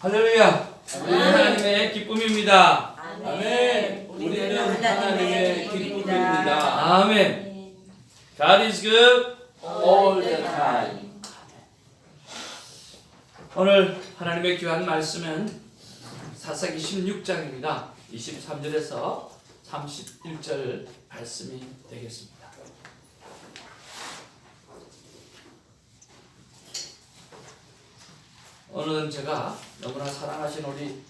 할렐루야. 우리 하나님의 기쁨입니다. 아멘. 우리는 하나님의 기쁨입니다. 아멘. God is good. All the time. 오늘 하나님의 귀한 말씀은 사사기 16장입니다. 23절에서 31절 말씀이 되겠습니다. 오늘은 제가 너무나 사랑하신 우리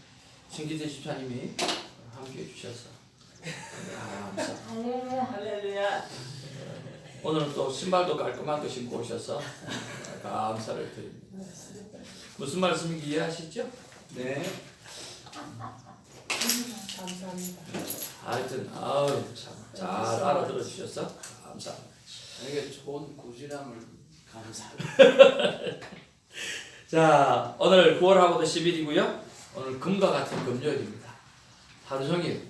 신기대 집사님이 함께 해주셔서 감사합니다. 할렐루야. 오늘은 또 신발도 깔끔한 거 신고 오셔서 감사를 드립니다. 무슨 말씀인지 이해하시죠? 네. 감사합니다. 하여튼 아우 참잘 알아들어 주셔서 감사합니다. 이게 좋은 구실함을 감사합니다. 자 오늘 9월하고도 10일이고요. 오늘 금과 같은 금요일입니다. 하루 종일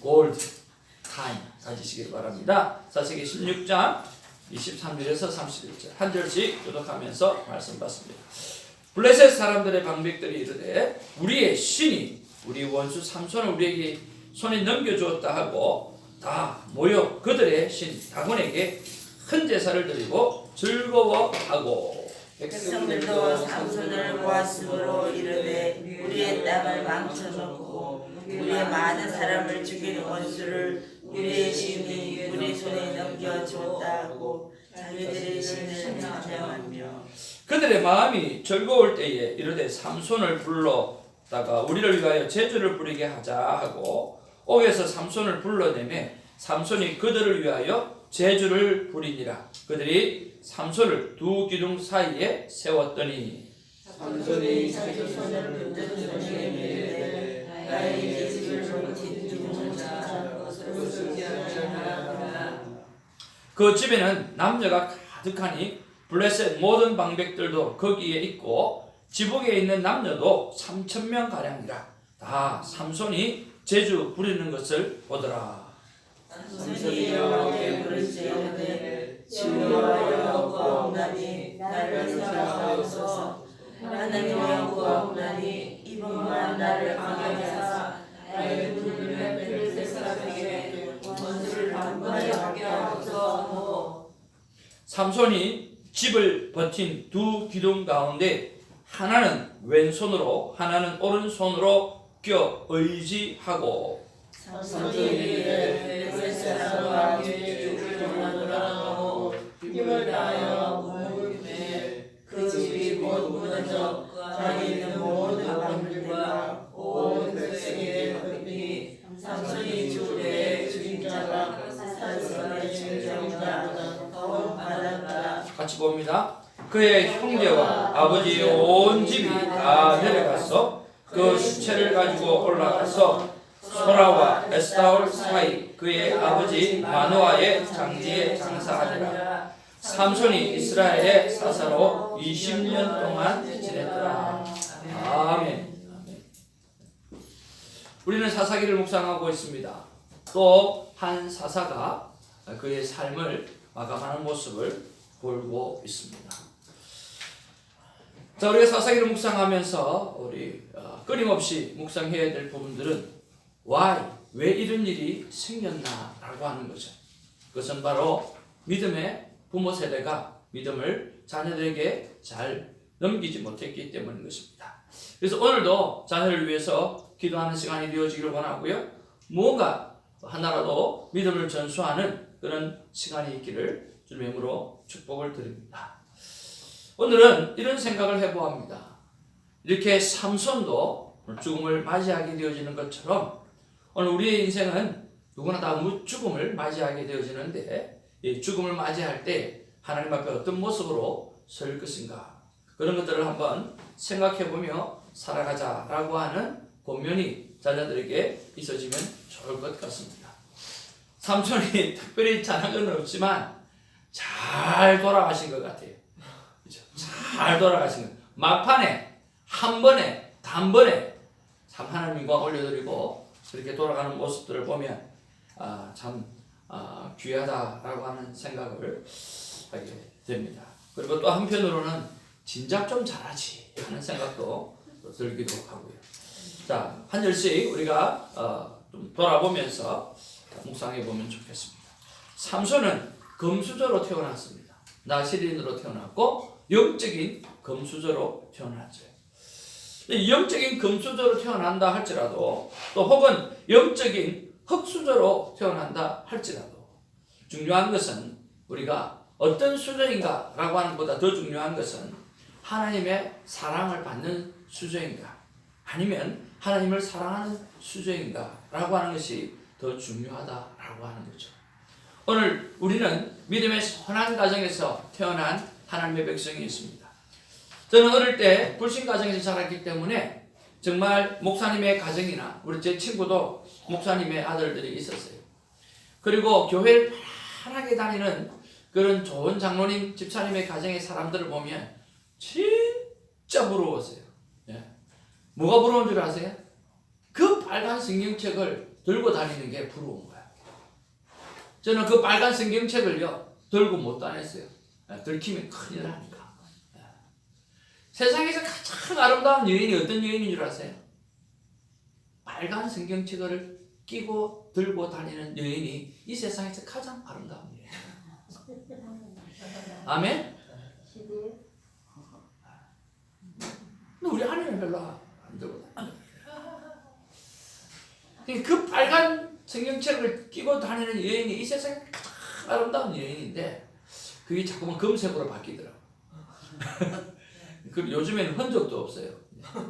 골드 타임 가지시길 바랍니다. 사세기 16장 23절에서 31절 한 절씩 교독하면서 말씀 받습니다. 블레셋 사람들의 방백들이 이르되 우리의 신이 우리 원수 삼손을 우리에게 손에 넘겨주었다 하고 다 모여 그들의 신 다곤에게 큰 제사를 드리고 즐거워하고 백성들도 삼손을 모았으므로 이르되 우리의 땅을 망쳐놓고 우리의 많은 사람을 죽인 원수를 우리의 신이 우리 손에 넘겨주었다고 자기들의 신을 찬양하며 그들의 마음이 즐거울 때에 이르되 삼손을 불러다가 우리를 위하여 제주를 부리게 하자 하고 옥에서 삼손을 불러내매 삼손이 그들을 위하여 제주를 부리니라. 그들이 삼손을 두 기둥 사이에 세웠더니 삼손이 자기 손을 붙든 손에 밀되 나의 집을 붙인 기둥자 그것을 기억하라. 그 집에는 남녀가 가득하니 블레셋 모든 방백들도 거기에 있고 지붕에 있는 남녀도 3천 명 가량이라. 다 삼손이 제주 부리는 것을 보더라. 삼손이 집을 버틴 두 기둥 가운데 하나는 왼손으로 하나는 오른손으로 껴 의지하고 그 같이 봅니다. 그의 형제와 아버지의 온 집이 다 내려가서 그 시체를 가지고 올라가서 소라와 에스타올 사이 그의 아버지 마노아의 장지에 장사하니라. 삼손이 이스라엘의 사사로 20년 동안 지냈더라. 아멘. 우리는 사사기를 묵상하고 있습니다. 또 한 사사가 그의 삶을 마감하는 모습을 보고 있습니다. 자, 우리가 사사기를 묵상하면서 우리 어, 끊임없이 묵상해야 될 부분들은 why 왜 이런 일이 생겼나라고 하는 거죠. 그것은 바로 믿음의 부모 세대가 믿음을 자녀들에게 잘 넘기지 못했기 때문인 것입니다. 그래서 오늘도 자녀를 위해서 기도하는 시간이 되어지기를 원하고요. 무언가 하나라도 믿음을 전수하는 그런 시간이 있기를 주님의 이름으로 축복을 드립니다. 오늘은 이런 생각을 해보합니다. 이렇게 삼손도 죽음을 맞이하게 되어지는 것처럼 오늘 우리의 인생은 누구나 다 죽음을 맞이하게 되어지는데 이 죽음을 맞이할 때 하나님 앞에 어떤 모습으로 설 것인가 그런 것들을 한번 생각해보며 살아가자라고 하는 본면이 자녀들에게 있어지면 좋을 것 같습니다. 삼촌이 특별히 잘한 건 없지만 잘 돌아가신 것 같아요. 그죠? 잘 돌아가신 것. 막판에 한 번에 단번에 참 하나님 영광 올려드리고 그렇게 돌아가는 모습들을 보면 아, 참 아, 귀하다라고 하는 생각을 하게 됩니다. 그리고 또 한편으로는 진작 좀 잘하지 하는 생각도 또 들기도 하고요. 자, 한 절씩 우리가 어, 좀 돌아보면서 묵상해 보면 좋겠습니다. 삼손은 금수저로 태어났습니다. 나시린으로 태어났고 영적인 금수저로 태어났죠. 이 영적인 금수저로 태어난다 할지라도 또 혹은 영적인 흙수저로 태어난다 할지라도 중요한 것은 우리가 어떤 수저인가라고 하는 것보다 더 중요한 것은 하나님의 사랑을 받는 수저인가 아니면 하나님을 사랑하는 수저인가라고 하는 것이 더 중요하다라고 하는 거죠. 오늘 우리는 믿음의 선한 가정에서 태어난 하나님의 백성이 있습니다. 저는 어릴 때 불신 가정에서 자랐기 때문에 정말 목사님의 가정이나 우리 제 친구도 목사님의 아들들이 있었어요. 그리고 교회를 편하게 다니는 그런 좋은 장로님, 집사님의 가정의 사람들을 보면 진짜 부러웠어요. 예. 뭐가 부러운 줄 아세요? 그 빨간 성경책을 들고 다니는 게 부러운 거야. 저는 그 빨간 성경책을요, 들고 못 다녔어요. 예, 들키면 큰일 나니까. 예. 세상에서 가장 아름다운 여인이 어떤 여인인 줄 아세요? 빨간 성경책을 끼고 들고 다니는 여인이 이 세상에서 가장 아름다운 여인. 아멘? 근데 우리 아내는 별로 안 들고. 그 빨간 성경책을 끼고 다니는 여인이 이 세상에 가장 아름다운 여인인데 그게 자꾸만 금색으로 바뀌더라고. 그 요즘에는 흔적도 없어요.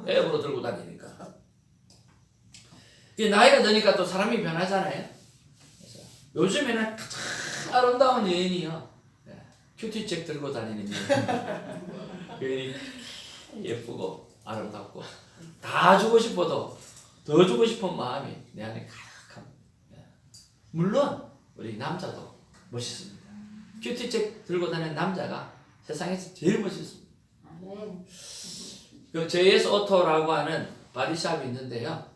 앱으로 들고 다니니까. 나이가 드니까 또 사람이 변하잖아요. 요즘에는 가장 아름다운 여인이요. 예, 큐티책 들고 다니는 여인. 예쁘고 아름답고 다 주고 싶어도 더 주고 싶은 마음이 내 안에 가득합니다. 예. 물론 우리 남자도 멋있습니다. 큐티책 들고 다니는 남자가 세상에서 제일 멋있습니다. 그 JS 오토라고 하는 바디샵이 있는데요.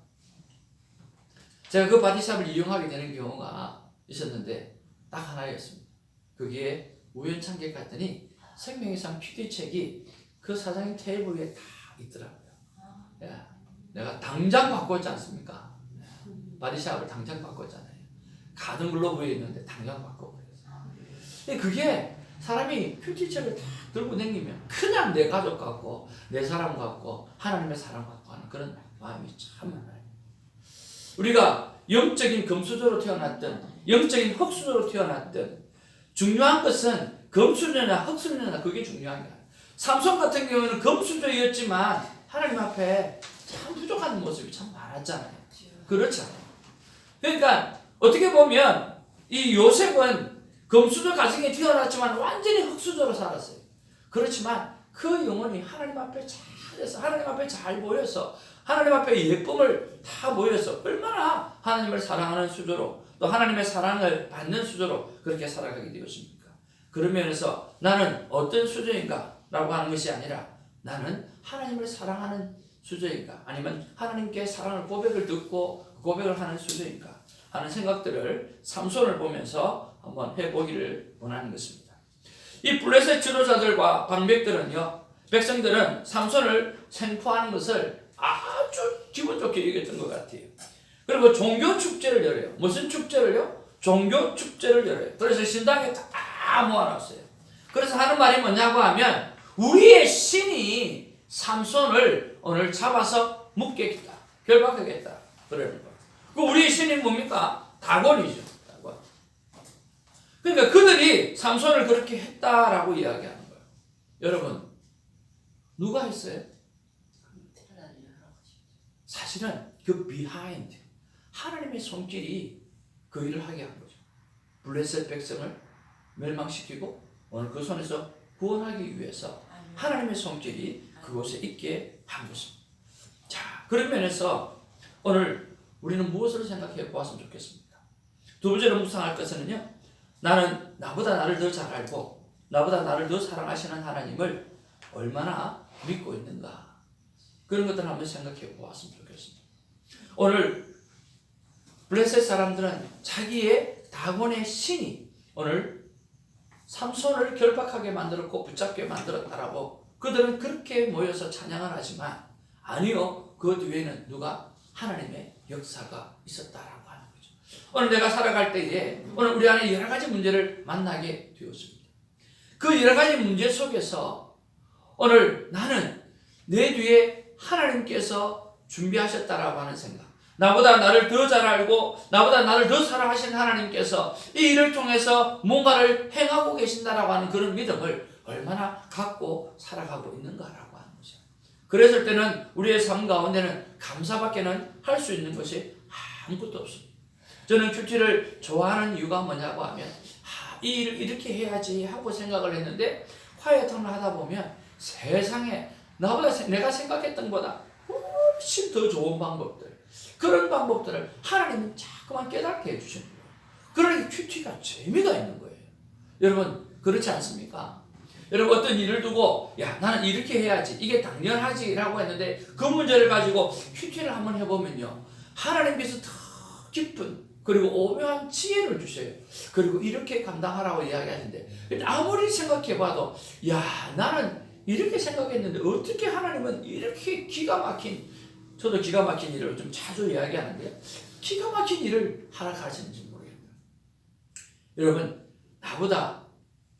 제가 그 바디샵을 이용하게 되는 경우가 있었는데 딱 하나였습니다. 거기에 우연찮게 갔더니 생명의상 큐티책이 그 사장님 테이블 위에 다 있더라고요. 야, 내가 당장 바꿨지 않습니까? 바디샵을 당장 바꿨잖아요. 가든 글로브에 있는데 당장 바꿔버렸어요. 그게 사람이 큐티책을 다 들고 다니면 그냥 내 가족 같고 내 사람 같고 하나님의 사람 같고 하는 그런 마음이 참 많아요. 우리가 영적인 금수저로 태어났든 영적인 흙수저로 태어났든 중요한 것은 금수저나 흙수저나 그게 중요한 거야. 삼손 같은 경우는 금수저였지만 하나님 앞에 참 부족한 모습이 참 많았잖아요. 그렇잖아요. 그러니까 어떻게 보면 이 요셉은 금수저 가정에 태어났지만 완전히 흙수저로 살았어요. 그렇지만 그 영혼이 하나님 앞에 잘해서 하나님 앞에 잘 보여서 하나님 앞에 예쁨을 다 보여서 얼마나 하나님을 사랑하는 수저로 또 하나님의 사랑을 받는 수저로 그렇게 살아가게 되었습니까? 그런 면에서 나는 어떤 수저인가 라고 하는 것이 아니라 나는 하나님을 사랑하는 수저인가 아니면 하나님께 사랑을 고백을 듣고 고백을 하는 수저인가 하는 생각들을 삼손을 보면서 한번 해보기를 원하는 것입니다. 이 블레셋 지도자들과 방백들은요, 백성들은 삼손을 생포하는 것을 아주 기분 좋게 여겼던 것 같아요. 그리고 종교 축제를 열어요. 무슨 축제를요? 종교 축제를 열어요. 그래서 신당에 다 모아놨어요. 그래서 하는 말이 뭐냐고 하면 우리의 신이 삼손을 오늘 잡아서 묶겠다. 결박하겠다. 그러는 거예요. 그 우리의 신이 뭡니까? 다곤이죠. 그러니까 그들이 삼손을 그렇게 했다라고 이야기하는 거예요. 여러분, 누가 했어요? 사실은 그 비하인드, 하나님의 손길이 그 일을 하게 한 거죠. 블레셋 백성을 멸망시키고 오늘 그 손에서 구원하기 위해서 하나님의 손길이 그곳에 있게 한 것입니다. 자, 그런 면에서 오늘 우리는 무엇을 생각해 보았으면 좋겠습니까? 두 번째로 묵상할 것은요, 나는 나보다 나를 더 잘 알고 나보다 나를 더 사랑하시는 하나님을 얼마나 믿고 있는가 그런 것들을 한번 생각해 보았으면 좋겠습니다. 오늘 블레셋 사람들은 자기의 다곤의 신이 오늘 삼손을 결박하게 만들었고 붙잡게 만들었다라고 그들은 그렇게 모여서 찬양을 하지만 아니요. 그 뒤에는 누가 하나님의 역사가 있었다라고. 오늘 내가 살아갈 때에 오늘 우리 안에 여러 가지 문제를 만나게 되었습니다. 그 여러 가지 문제 속에서 오늘 나는 내 뒤에 하나님께서 준비하셨다라고 하는 생각. 나보다 나를 더 잘 알고 나보다 나를 더 사랑하신 하나님께서 이 일을 통해서 뭔가를 행하고 계신다라고 하는 그런 믿음을 얼마나 갖고 살아가고 있는가라고 하는 거죠. 그랬을 때는 우리의 삶 가운데는 감사밖에는 할 수 있는 것이 아무것도 없습니다. 저는 큐티를 좋아하는 이유가 뭐냐고 하면 아, 이 일을 이렇게 해야지 하고 생각을 했는데 콰이어턴을 하다 보면 세상에 나보다 세- 내가 생각했던 것보다 훨씬 더 좋은 방법들 그런 방법들을 하나님은 자꾸만 깨닫게 해주시는 거예요. 그러니 큐티가 재미가 있는 거예요. 여러분 그렇지 않습니까? 여러분 어떤 일을 두고 야 나는 이렇게 해야지 이게 당연하지라고 했는데 그 문제를 가지고 큐티를 한번 해보면요 하나님께서 더 깊은 그리고 오묘한 지혜를 주셔요. 그리고 이렇게 감당하라고 이야기하는데 아무리 생각해봐도 야 나는 이렇게 생각했는데 어떻게 하나님은 이렇게 기가 막힌 저도 기가 막힌 일을 좀 자주 이야기하는데 기가 막힌 일을 가르치는지 모르겠다. 여러분 나보다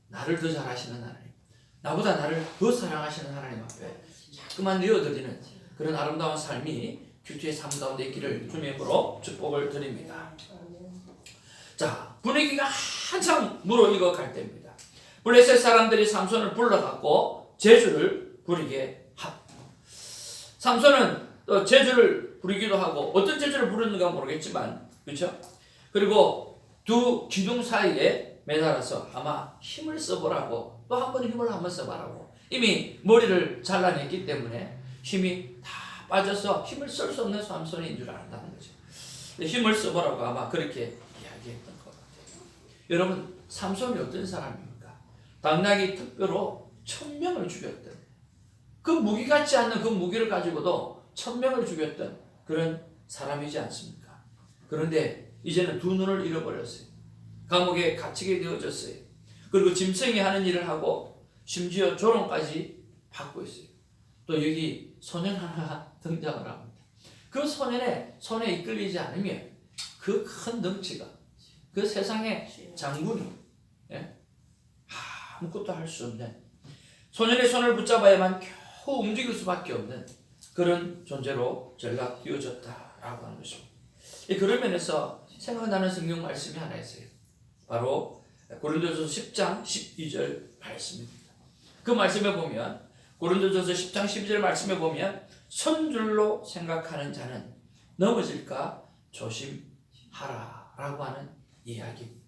나를 더 잘하시는 하나님, 나보다 나를 더 사랑하시는 하나님 앞에 자꾸만 내어드리는 그런 아름다운 삶이 큐티의 삶 가운데 있기를 주님의 으로 축복을 드립니다. 자 분위기가 한창 무르익어 갈 때입니다. 블레셋 사람들이 삼손을 불러갖고 제주를 부리게 합니다. 삼손은 또 제주를 부리기도 하고 어떤 제주를 부르는가 모르겠지만 그렇죠? 그리고 두 기둥 사이에 매달아서 아마 힘을 써보라고 또 한 번 힘을 한번 써봐라고 이미 머리를 잘라냈기 때문에 힘이 다 빠져서 힘을 쓸 수 없는 삼손인 줄 안다는 거죠. 힘을 써보라고 아마 그렇게 이야기했던 것 같아요. 여러분 삼손이 어떤 사람입니까? 당나귀 특별로 천 명을 죽였던 그 무기 같지 않는 그 무기를 가지고도 천 명을 죽였던 그런 사람이지 않습니까? 그런데 이제는 두 눈을 잃어버렸어요. 감옥에 갇히게 되어졌어요. 그리고 짐승이 하는 일을 하고 심지어 조롱까지 받고 있어요. 또 여기 소년 하나가 등장을 합니다. 그 소년의 손에 이끌리지 않으면 그 큰 덩치가 그 세상의 장군이 예? 아무것도 할 수 없는 소년의 손을 붙잡아야만 겨우 움직일 수밖에 없는 그런 존재로 전락되어졌다라고 하는 것입니다. 이 그런 면에서 생각나는 성경 말씀이 하나 있어요. 바로 고린도전서 10장 12절 말씀입니다. 그 말씀에 보면 고린도전서 10장 12절 말씀에 보면 선줄로 생각하는 자는 넘어질까 조심하라 라고 하는 이야기입니다.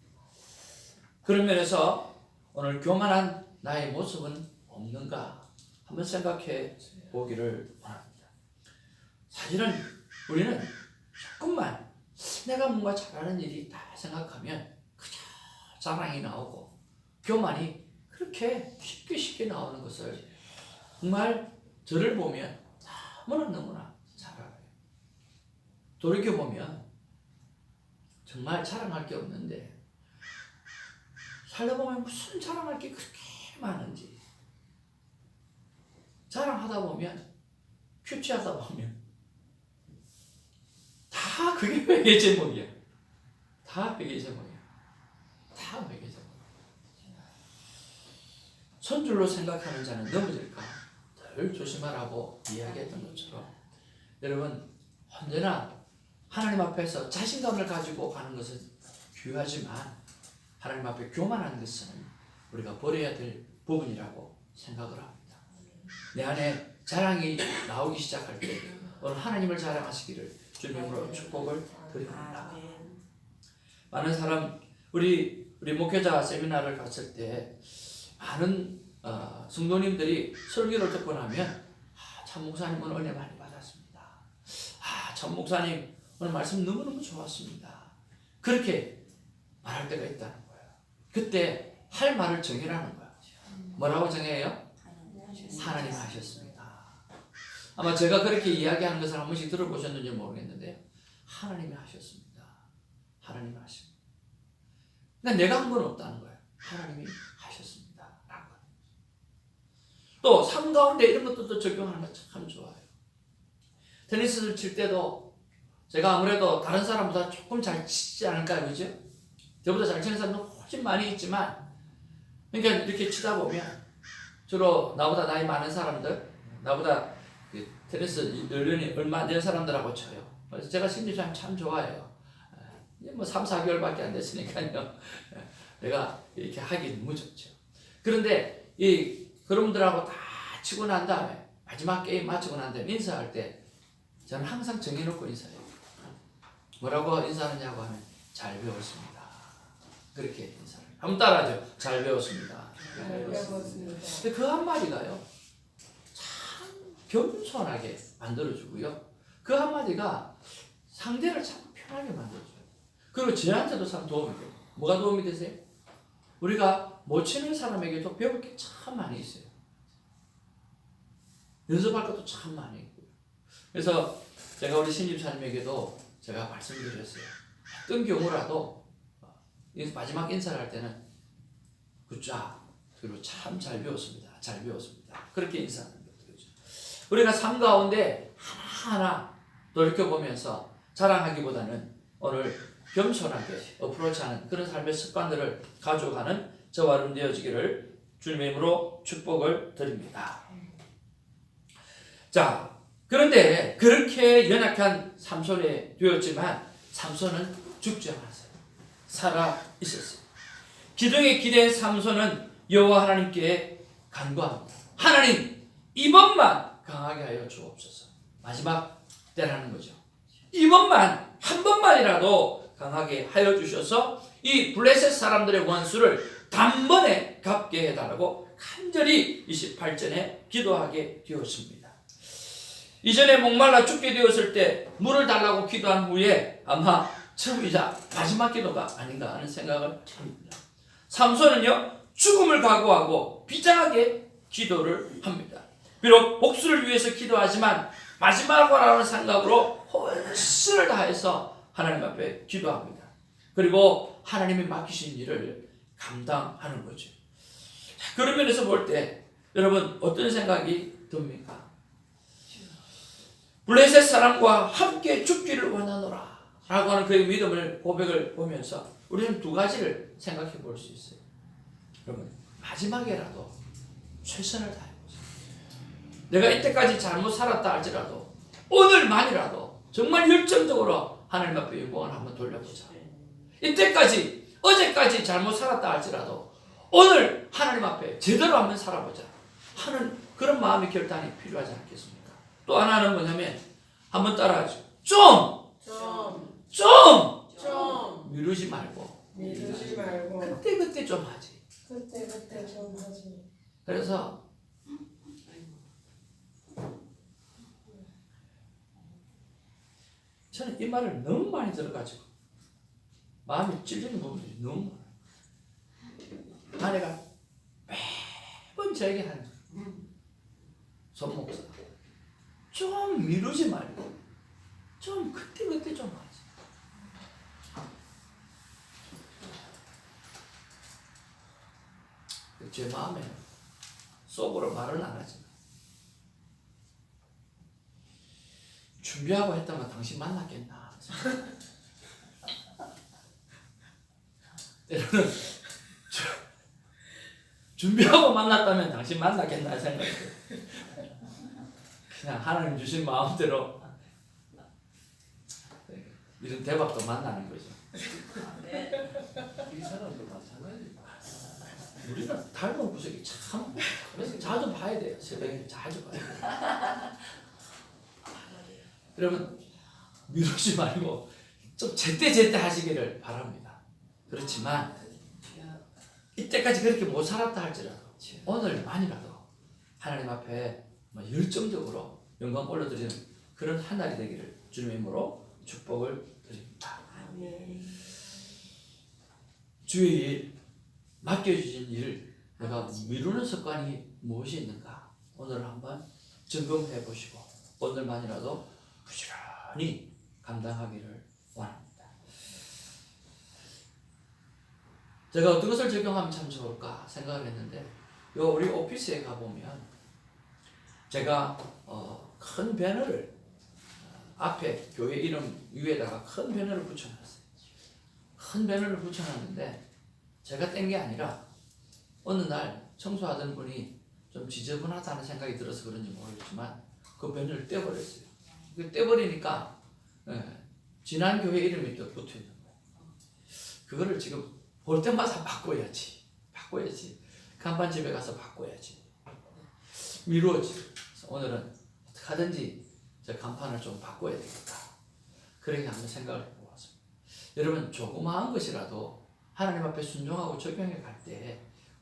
그런 면에서 오늘 교만한 나의 모습은 없는가 한번 생각해 보기를 원합니다. 사실은 우리는 조금만 내가 뭔가 잘하는 일이 다 생각하면 그저 자랑이 나오고 교만이 그렇게 쉽게 쉽게 나오는 것을 정말 저를 보면 너무나 너무나 잘 알아요. 돌이켜 보면 정말 자랑할 게 없는데 살다 보면 무슨 자랑할 게 그렇게 많은지 자랑하다 보면 큐티하다 보면 다 그게 회개 제목이야. 다 회개 제목이야. 다 회개 제목. 손줄로 생각하는 자는 넘어질까 늘 조심하라고 이야기했던 것처럼 여러분 언제나 하나님 앞에서 자신감을 가지고 가는 것은 귀하지만 하나님 앞에 교만한 것은 우리가 버려야 될 부분이라고 생각을 합니다. 내 안에 자랑이 나오기 시작할 때 오늘 하나님을 자랑하시기를 주님으로 축복을 드립니다. 많은 사람 우리 우리 목회자 세미나를 갔을 때 많은 어, 성도님들이 설교를 듣고 나면 아, 참 목사님 오늘 은혜 많이 받았습니다. 아, 참 목사님 오늘 말씀 너무너무 좋았습니다. 그렇게 말할 때가 있다는 거예요. 그때 할 말을 정해라는 거예요. 뭐라고 정해요? 하나님 하셨습니다. 아마 제가 그렇게 이야기하는 것을 한 번씩 들어보셨는지 모르겠는데 하나님이 하셨습니다. 하나님이 하십니다. 그러니까 내가 한 건 없다는 거예요. 하나님이 하셨습니다. 또삶 가운데 이런 것들도 적용하는 거 참 좋아요. 테니스를 칠 때도 제가 아무래도 다른 사람보다 조금 잘 치지 않을까요, 그죠? 저보다 잘 치는 사람도 훨씬 많이 있지만, 그러니까 이렇게 치다 보면 주로 나보다 나이 많은 사람들, 나보다 그 테니스 연륜이 얼마 안 된 사람들하고 쳐요. 그래서 제가 심리상 참 좋아해요. 이제 뭐 3, 4개월밖에 안 됐으니까요. 내가 이렇게 하기 너무 좋죠. 그런데 이 그런 분들하고 다 치고 난 다음에 마지막 게임 마치고 난 다음에 인사할 때 저는 항상 정해놓고 인사해요. 뭐라고 인사하느냐고 하면 잘 배웠습니다. 그렇게 인사를. 한번 따라하죠. 잘 배웠습니다. 잘 배웠습니다. 근데 그 한마디가요. 참 겸손하게 만들어주고요. 그 한마디가 상대를 참 편하게 만들어줘요. 그리고 저한테도 참 도움이 돼요. 뭐가 도움이 되세요? 우리가 못 치는 사람에게도 배울 게 참 많이 있어요. 연습할 것도 참 많이 있고요. 그래서 제가 우리 신집사님에게도 제가 말씀드렸어요. 어떤 경우라도 이 마지막 인사를 할 때는 굿자 그리고 참 잘 배웠습니다. 잘 배웠습니다. 그렇게 인사하는 것들이죠. 우리가 삶 가운데 하나하나 돌이켜보면서 자랑하기보다는 오늘 겸손하게 어프로치하는 그런 삶의 습관들을 가져가는 저와 여러분 되어지기를 주님의 이름으로 축복을 드립니다. 자, 그런데 그렇게 연약한 삼손이 되었지만 삼손은 죽지 않았어요. 살아 있었어요. 기둥에 기댄 삼손은 여호와 하나님께 간구합니다. 하나님 이번만 강하게 하여 주옵소서. 마지막 때라는 거죠. 이번만 한 번만이라도 강하게 하여 주셔서 이 블레셋 사람들의 원수를 단번에 갚게 해달라고 간절히 28절에 기도하게 되었습니다. 이전에 목말라 죽게 되었을 때 물을 달라고 기도한 후에 아마 처음이자 마지막 기도가 아닌가 하는 생각을 합니다. 삼손은요 죽음을 각오하고 비장하게 기도를 합니다. 비록 복수를 위해서 기도하지만 마지막으로라는 생각으로 혼신을 다해서 하나님 앞에 기도합니다. 그리고 하나님이 맡기신 일을 감당하는 거죠. 자, 그런 면에서 볼 때 여러분 어떤 생각이 듭니까? 블레셋 사람과 함께 죽기를 원하노라 라고 하는 그의 믿음을 고백을 보면서 우리는 두 가지를 생각해 볼 수 있어요. 여러분 마지막에라도 최선을 다해보세요. 내가 이때까지 잘못 살았다 할지라도 오늘만이라도 정말 열정적으로 하나님 앞에 영광을 한번 돌려보자. 이때까지 어제까지 잘못 살았다 할지라도 오늘 하나님 앞에 제대로 한번 살아보자 하는 그런 마음의 결단이 필요하지 않겠습니까? 또 하나는 뭐냐면 한번 따라하죠. 좀, 좀, 좀 좀 미루지 말고 미루지 말고 그때 그때 좀 하지. 그때 그때 좀 하지. 그래서 저는 이 말을 너무 많이 들어가지고 마음이 찔리는 부분들이 너무 많아요. 아내가 매번 저에게 하는 손목사 좀 미루지 말고 좀 그때 그때 좀 하지. 제 마음에 속으로 말은 안 하지 준비하고 했다면 당신 만났겠나 때로는 주- 준비하고 만났다면 당신 만났겠나 생각해 그냥 하나님 주신 마음대로 이런 대박도 만나는 거죠 이 사람도 마찬가지. 우리는 닮은 구석이 참 그래서 자주 봐야 돼요. 새벽에 자주 봐야 돼요. 여러분 미루지 말고 좀 제때제때 하시기를 바랍니다. 그렇지만 이때까지 그렇게 못 살았다 할지라도 오늘만이라도 하나님 앞에 뭐 열정적으로 영광 올려드리는 그런 한 날이 되기를 주님의 이름으로 축복을 드립니다. 주의 일, 맡겨주신 일을 내가 미루는 습관이 무엇이 있는가 오늘 한번 점검해 보시고 오늘만이라도 부지런히 감당하기를 원합니다. 제가 어떤 것을 적용하면 참 좋을까 생각을 했는데 요 우리 오피스에 가보면 제가 어, 큰 배너를 앞에 교회 이름 위에다가 큰 배너를 붙여놨어요. 큰 배너를 붙여놨는데 제가 뗀 게 아니라 어느 날 청소하던 분이 좀 지저분하다는 생각이 들어서 그런지 모르겠지만 그 배너를 떼버렸어요. 그 떼버리니까 예, 지난 교회 이름이 또 붙어 있는 거예요. 그거를 지금 볼 때마다 바꿔야지, 바꿔야지. 간판 집에 가서 바꿔야지. 미루어지. 오늘은 어떻게 하든지 저 간판을 좀 바꿔야 되겠다. 그렇게 한번 생각을 해보았습니다. 여러분 조그마한 것이라도 하나님 앞에 순종하고 적용해 갈 때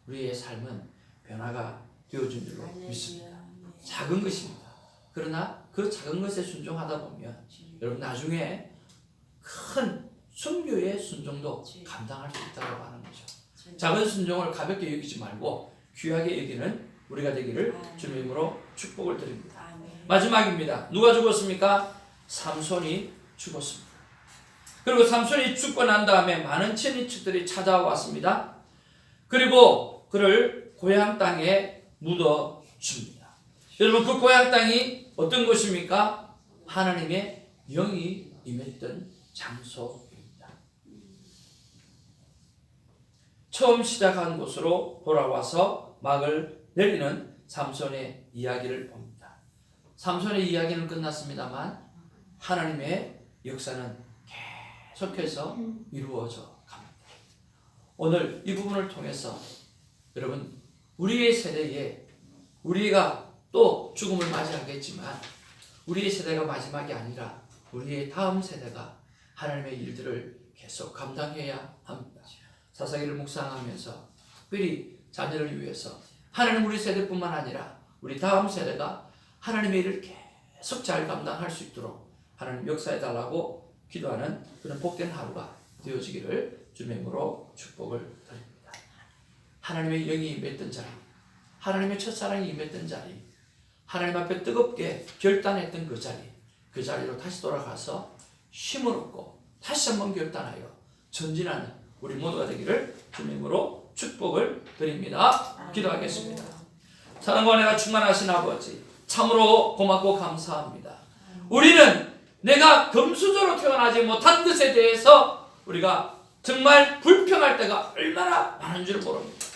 우리의 삶은 변화가 되어진 줄로 믿습니다. 작은 것입니다. 그러나 그 작은 것에 순종하다 보면 여러분 나중에 큰 순교의 순종도 감당할 수 있다고 하는 거죠. 작은 순종을 가볍게 여기지 말고 귀하게 여기는 우리가 되기를 주님의 이름으로 축복을 드립니다. 마지막입니다. 누가 죽었습니까? 삼손이 죽었습니다. 그리고 삼손이 죽고 난 다음에 많은 친인척들이 찾아왔습니다. 그리고 그를 고향 땅에 묻어 줍니다. 여러분 그 고향 땅이 어떤 곳입니까? 하나님의 영이 임했던 장소입니다. 처음 시작한 곳으로 돌아와서 막을 내리는 삼손의 이야기를 봅니다. 삼손의 이야기는 끝났습니다만 하나님의 역사는 계속해서 이루어져 갑니다. 오늘 이 부분을 통해서 여러분 우리의 세대에 우리가 또 죽음을 맞이하겠지만 우리의 세대가 마지막이 아니라 우리의 다음 세대가 하나님의 일들을 계속 감당해야 합니다. 사사기를 묵상하면서 특별히 자녀를 위해서 하나님 우리 세대뿐만 아니라 우리 다음 세대가 하나님의 일을 계속 잘 감당할 수 있도록 하나님 역사해 달라고 기도하는 그런 복된 하루가 되어지기를 주님의 이름으로 축복을 드립니다. 하나님의 영이 임했던 자리, 하나님의 첫사랑이 임했던 자리, 하나님 앞에 뜨겁게 결단했던 그 자리, 그 자리로 다시 돌아가서 힘을 얻고 다시 한번 결단하여 전진하는 우리 모두가 되기를 주님으로 축복을 드립니다. 기도하겠습니다. 사랑과 내가 충만하신 아버지, 참으로 고맙고 감사합니다. 우리는 내가 금수저로 태어나지 못한 것에 대해서 우리가 정말 불평할 때가 얼마나 많은 줄 모릅니다.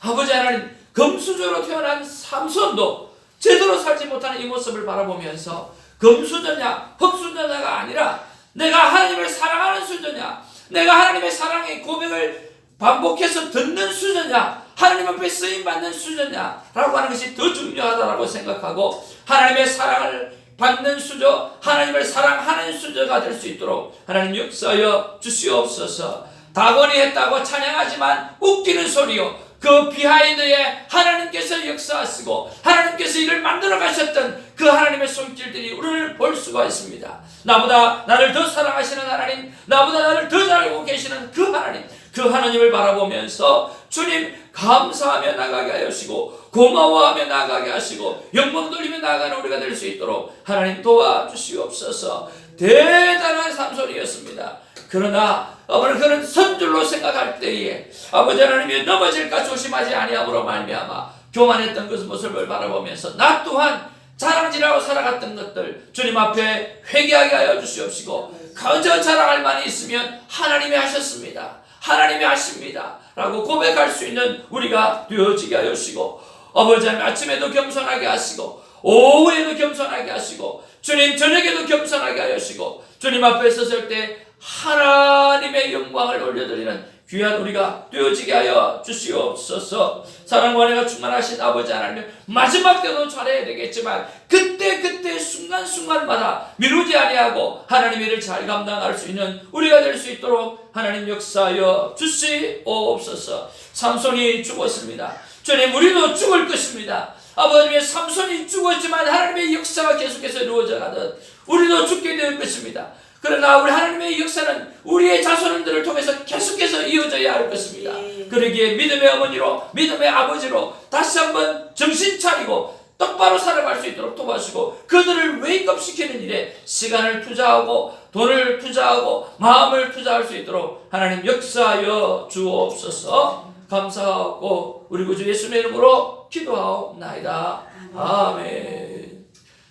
아버지 하나님, 금수저로 태어난 삼손도 제대로 살지 못하는 이 모습을 바라보면서 금수저냐, 흑수저냐가 아니라 내가 하나님을 사랑하는 수저냐, 내가 하나님의 사랑의 고백을 반복해서 듣는 수저냐, 하나님 앞에 쓰임 받는 수저냐라고 하는 것이 더 중요하다라고 생각하고 하나님의 사랑을 받는 수저, 하나님을 사랑하는 수저가 될 수 있도록 하나님 역사여 주시옵소서. 다곤이 했다고 찬양하지만 웃기는 소리요. 그 비하인드에 하나님께서 역사하시고 하나님께서 이를 만들어 가셨던 그 하나님의 손길들이 우리를 볼 수가 있습니다. 나보다 나를 더 사랑하시는 하나님, 나보다 나를 더잘 알고 계시는 그 하나님, 그 하나님을 바라보면서 주님 감사하며 나가게 하시고 고마워하며 나가게 하시고 영광 돌리며 나가는 우리가 될 수 있도록 하나님 도와주시옵소서. 대단한 삼손이었습니다. 그러나 아버지 그는 선줄로 생각할 때에 아버지 하나님이 넘어질까 조심하지 아니함으로 말미암아 교만했던 그 모습을 바라보면서 나 또한 자랑질하고 살아갔던 것들 주님 앞에 회개하게 하여 주시옵시고 그저 자랑할 만이 있으면 하나님이 하셨습니다. 하나님이 하십니다. 라고 고백할 수 있는 우리가 되어지게 하여 주시고 아버지 하나님 아침에도 겸손하게 하시고 오후에도 겸손하게 하시고 주님 저녁에도 겸손하게 하여 주시고 주님 앞에 섰을 때 하나님의 영광을 올려드리는 귀한 우리가 되어지게 하여 주시옵소서. 사랑과 은혜가 충만하신 아버지 하나님 마지막 때도 잘해야 되겠지만 그때 그때 순간순간마다 미루지 아니하고 하나님의 일을 잘 감당할 수 있는 우리가 될 수 있도록 하나님 역사하여 주시옵소서. 삼손이 죽었습니다. 주님 우리도 죽을 것입니다. 아버님의 삼손이 죽었지만 하나님의 역사가 계속해서 이루어져 가듯 우리도 죽게 될 것입니다 그러나 우리 하나님의 역사는 우리의 자손들을 통해서 계속해서 이어져야 할 것입니다. 그러기에 믿음의 어머니로 믿음의 아버지로 다시 한번 정신 차리고 똑바로 살아갈 수 있도록 도와주시고 그들을 웨이크업시키는 일에 시간을 투자하고 돈을 투자하고 마음을 투자할 수 있도록 하나님 역사하여 주옵소서 감사하고 우리 구주 예수님의 이름으로 기도하옵나이다. 아멘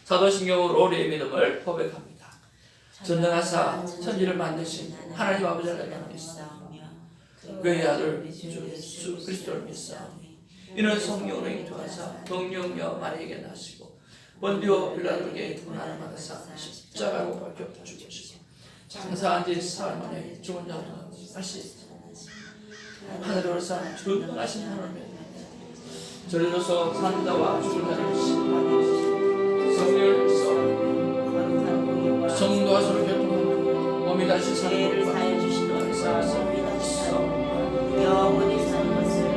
사도신경으로 우리의 믿음을 고백합니다. 전능하사 천지를 만드신 하나님 아버지를 믿사오며 그의 아들 주 그리스도를 믿사오니 이는 성령으로 인도하사 동령녀 마리에게 나시고 본디오 빌라도에게 고난을 받으사 십자가로 박혀 죽으시고 장사한 지 사흘 만에 죽은 자를 다시 하늘에 올사 주하신 하나님의 저리로서 산자와 죽은 자를 심판하시고 성령을 써 성도와 서로 교통하는 몸이 다시 사는 죄를 것과 영원히 사는 것을.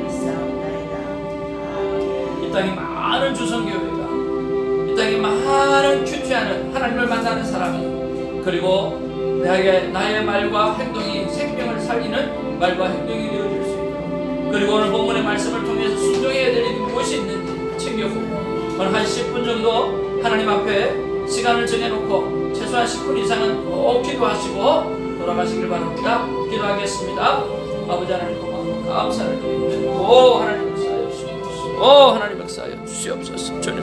아멘. 이 땅에 많은 주성교회가 이 땅에 많은 큐티하는 하나님을 만나는 사람이 그리고 나에게 나의 말과 행동이 생명을 살리는 말과 행동이 되어질 수 있도록 그리고 오늘 본문의 말씀을 통해서 순종해야 될 일이 무엇이 있는지 챙겨보고 오늘 한 10분 정도 하나님 앞에 시간을 정해놓고 최소한 10분 이상은 꼭 기도하시고 돌아가시길 바랍니다. 기도하겠습니다. 아버지 하나님 고마워 감사를 드립니다 오 하나님 역사하여 주시옵소서. 오 하나님 역사하여 주시옵소서. 주님